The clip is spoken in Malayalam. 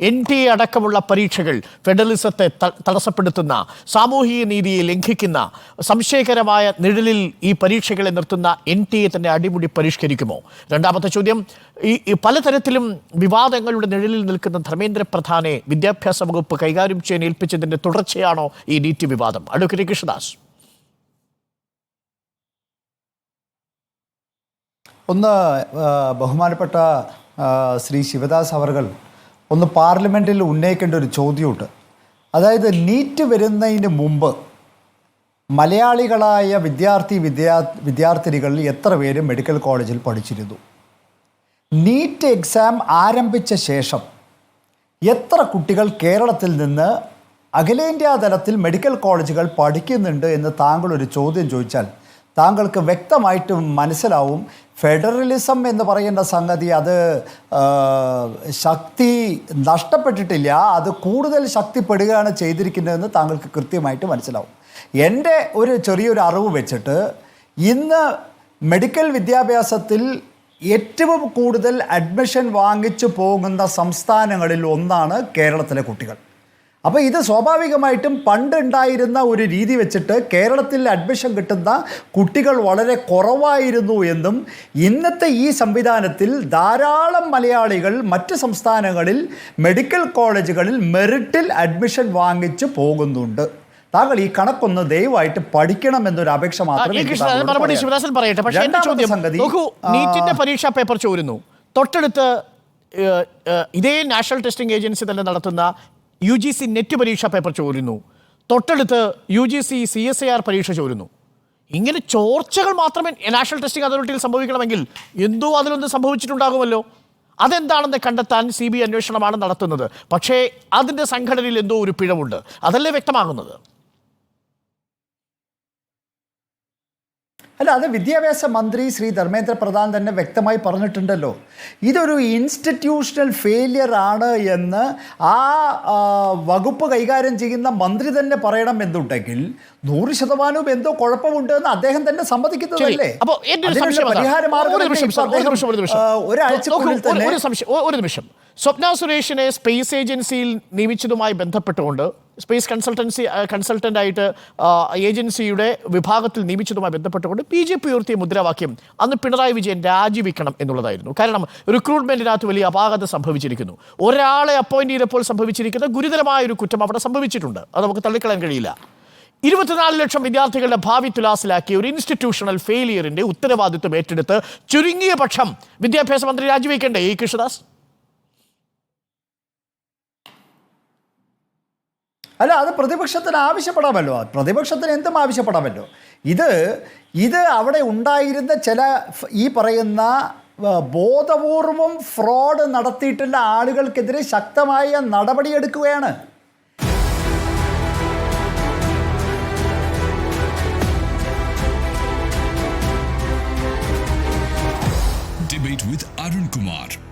എൻ ടി എ അടക്കമുള്ള പരീക്ഷകൾ ഫെഡറലിസത്തെ തടസ്സപ്പെടുത്തുന്ന സാമൂഹിക നീതിയെ ലംഘിക്കുന്ന സംശയകരമായ നിഴലിൽ ഈ പരീക്ഷകളെ നിർത്തുന്ന എൻ ടി എ തന്നെ അടിമുടി പരിഷ്കരിക്കുമോ? രണ്ടാമത്തെ ചോദ്യം ഈ പലതരത്തിലും വിവാദങ്ങളുടെ നിഴലിൽ നിൽക്കുന്ന ധർമ്മേന്ദ്ര പ്രധാനെ വിദ്യാഭ്യാസ വകുപ്പ് കൈകാര്യം ചെയ്യാൻ ഏൽപ്പിച്ചതിന്റെ തുടർച്ചയാണോ ഈ നീറ്റ് വിവാദം? അഡ്വക്കേറ്റ് കൃഷ്ണദാസ്. ഒന്ന് ബഹുമാനപ്പെട്ട ശ്രീ ശിവദാസ് അവർകൾ ഒന്ന് പാർലമെന്റിൽ ഉന്നയിക്കേണ്ട ഒരു ചോദ്യമുണ്ട്. അതായത് നീറ്റ് വരുന്നതിന് മുമ്പ് മലയാളികളായ വിദ്യാർത്ഥി വിദ്യാ വിദ്യാർത്ഥിനികൾ എത്ര പേര് മെഡിക്കൽ കോളേജിൽ പഠിച്ചിരുന്നു? നീറ്റ് എക്സാം ആരംഭിച്ച ശേഷം എത്ര കുട്ടികൾ കേരളത്തിൽ നിന്ന് അഖിലേന്ത്യാ തലത്തിൽ മെഡിക്കൽ കോളേജുകൾ പഠിക്കുന്നുണ്ട് എന്ന് താങ്കൾ ഒരു ചോദ്യം ചോദിച്ചാൽ താങ്കൾക്ക് വ്യക്തമായിട്ട് മനസ്സിലാവും. ഫെഡറലിസം എന്ന് പറയുന്ന സംഗതി അത് ശക്തി നഷ്ടപ്പെട്ടിട്ടില്ല. അത് കൂടുതൽ ശക്തിപ്പെടുകയാണ് ചെയ്തിരിക്കുന്നതെന്ന് താങ്കൾക്ക് കൃത്യമായിട്ട് മനസ്സിലാവും. എന്റെ ഒരു ചെറിയൊരു അറിവ് വെച്ചിട്ട് ഇന്ന് മെഡിക്കൽ വിദ്യാഭ്യാസത്തിൽ ഏറ്റവും കൂടുതൽ അഡ്മിഷൻ വാങ്ങിച്ചു പോകുന്ന സംസ്ഥാനങ്ങളിൽ ഒന്നാണ് കേരളത്തിലെ കുട്ടികൾ. അപ്പോൾ ഇത് സ്വാഭാവികമായിട്ടും പണ്ടുണ്ടായിരുന്ന ഒരു രീതി വെച്ചിട്ട് കേരളത്തിൽ അഡ്മിഷൻ കിട്ടുന്ന കുട്ടികൾ വളരെ കുറവായിരുന്നു എന്നും ഇന്നത്തെ ഈ സംവിധാനത്തിൽ ധാരാളം മലയാളികൾ മറ്റ് സംസ്ഥാനങ്ങളിൽ മെഡിക്കൽ കോളേജുകളിൽ മെറിറ്റിൽ അഡ്മിഷൻ വാങ്ങിച്ചു പോകുന്നുണ്ട്. താങ്കൾ ഈ കണക്കൊന്ന് ദയവായിട്ട് പഠിക്കണം എന്നൊരു അപേക്ഷ മാത്രമേ മറുപടി ശിവദാസൻ പറയട്ടെ. പക്ഷേ എന്റെ ചോദ്യം നീറ്റിന്റെ പരീക്ഷാ പേപ്പർ ചോരുന്നു. തൊട്ടടുത്ത് ഇതേ നാഷണൽ ടെസ്റ്റിംഗ് ഏജൻസി തന്നെ നടത്തുന്ന യു ജി സി നെറ്റ് പരീക്ഷാ പേപ്പർ ചോരുന്നു. തൊട്ടടുത്ത് U G C C S I R പരീക്ഷ ചോരുന്നു. ഇങ്ങനെ ചോർച്ചകൾ മാത്രമേ നാഷണൽ ടെസ്റ്റിംഗ് അതോറിറ്റിയിൽ സംഭവിക്കണമെങ്കിൽ എന്തോ അതിലൊന്ന് സംഭവിച്ചിട്ടുണ്ടാകുമല്ലോ. അതെന്താണെന്ന് കണ്ടെത്താൻ സി ബി അന്വേഷണമാണ് നടത്തുന്നത്. പക്ഷേ അതിന്റെ സംഘടനയിൽ എന്തോ ഒരു പിഴവുണ്ട്. അതല്ലേ വ്യക്തമാകുന്നത്? അല്ല അത് വിദ്യാഭ്യാസ മന്ത്രി ശ്രീ ധർമ്മേന്ദ്ര പ്രധാൻ തന്നെ വ്യക്തമായി പറഞ്ഞിട്ടുണ്ടല്ലോ. ഇതൊരു ഇൻസ്റ്റിറ്റ്യൂഷണൽ ഫെയിലിയർ ആണ് എന്ന് ആ വകുപ്പ് കൈകാര്യം ചെയ്യുന്ന മന്ത്രി തന്നെ പറയണം എന്നുണ്ടെങ്കിൽ നൂറ് ശതമാനവും എന്തോ കുഴപ്പമുണ്ട് എന്ന് അദ്ദേഹം തന്നെ സമ്മതിക്കുന്നതല്ലേ? ഒരാഴ്ചക്കുള്ളിൽ തന്നെ ഒരു നിമിഷം. സ്വപ്ന സുരേഷിനെ സ്പേസ് ഏജൻസിയിൽ നിയമിച്ചതുമായി ബന്ധപ്പെട്ടുകൊണ്ട് സ്പേസ് കൺസൾട്ടൻസി കൺസൾട്ടന്റ് ആയിട്ട് ഏജൻസിയുടെ വിഭാഗത്തിൽ നിയമിച്ചതുമായി ബന്ധപ്പെട്ടുകൊണ്ട് ബി ജെ പി ഉയർത്തിയ മുദ്രാവാക്യം അന്ന് പിണറായി വിജയൻ രാജിവെക്കണം എന്നുള്ളതായിരുന്നു. കാരണം റിക്രൂട്ട്മെന്റിനകത്ത് വലിയ അപാകത സംഭവിച്ചിരിക്കുന്നു. ഒരാളെ അപ്പോയിന്റ് ചെയ്തപ്പോൾ സംഭവിച്ചിരിക്കുന്ന ഗുരുതരമായ ഒരു കുറ്റം അവിടെ സംഭവിച്ചിട്ടുണ്ട്. അത് നമുക്ക് തള്ളിക്കളയാൻ കഴിയില്ല. ഇരുപത്തിനാല് ലക്ഷം വിദ്യാർത്ഥികളുടെ ഭാവി തുലാസിലാക്കിയ ഒരു ഇൻസ്റ്റിറ്റ്യൂഷണൽ ഫെയിലിയറിന്റെ ഉത്തരവാദിത്വം ഏറ്റെടുത്ത് ചുരുങ്ങിയ പക്ഷം വിദ്യാഭ്യാസ മന്ത്രി രാജിവെക്കണ്ടേ ഈ കൃഷ്ണദാസ്? അല്ല അത് പ്രതിപക്ഷത്തിന് ആവശ്യപ്പെടാമല്ലോ. പ്രതിപക്ഷത്തിന് എന്തും ആവശ്യപ്പെടാമല്ലോ. ഇത് ഇത് അവിടെ ഉണ്ടായിരുന്ന ചില ഈ പറയുന്ന ബോധപൂർവം ഫ്രോഡ് നടത്തിയിട്ടുള്ള ആളുകൾക്കെതിരെ ശക്തമായ നടപടിയെടുക്കുകയാണ്. Debate with Arun Kumar.